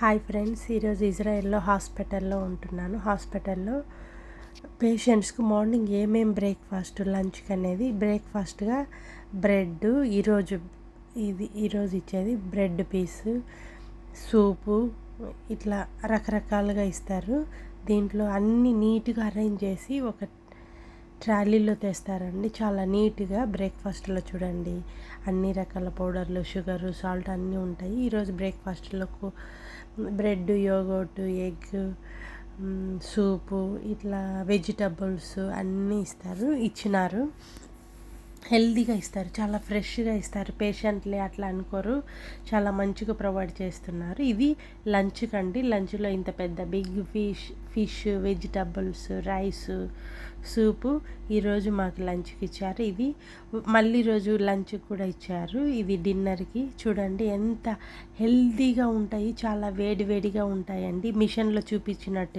Hi friends ఈరోజు ఇజ్రాయెల్లో హాస్పిటల్లో ఉంటున్నాను. హాస్పిటల్లో పేషెంట్స్కి మార్నింగ్ ఏమేం బ్రేక్ఫాస్ట్ లంచ్కి అనేది బ్రేక్ఫాస్ట్గా బ్రెడ్ ఈరోజు ఇది ఈరోజు ఇచ్చేది బ్రెడ్ పీస్ సూపు ఇట్లా రకరకాలుగా ఇస్తారు. దీంట్లో అన్నీ నీట్గా అరేంజ్ చేసి ఒక ట్రాలీలో తెస్తారండి. చాలా నీట్గా బ్రేక్ఫాస్ట్లో చూడండి. అన్ని రకాల పౌడర్లు షుగరు సాల్ట్ అన్నీ ఉంటాయి. ఈరోజు బ్రేక్ఫాస్ట్లో బ్రెడ్ యోగోట్ ఎగ్ సూపు ఇట్లా వెజిటబుల్స్ అన్నీ ఇస్తారు. ఇచ్చినారు. హెల్దీగా ఇస్తారు. చాలా ఫ్రెష్గా ఇస్తారు. పేషెంట్లే అట్లా అనుకోరు. చాలా మంచిగా ప్రొవైడ్ చేస్తున్నారు. ఇది లంచ్ కండి. లంచ్లో ఇంత పెద్ద big fish fish vegetables rice soup ఈరోజు మాకు లంచ్కి ఇచ్చారు. ఇది మళ్ళీ రోజు లంచ్ కూడా ఇచ్చారు. ఇది డిన్నర్కి. చూడండి ఎంత హెల్దీగా ఉంటాయి. చాలా వేడి వేడిగా ఉంటాయండి. మిషన్లో చూపించినట్టు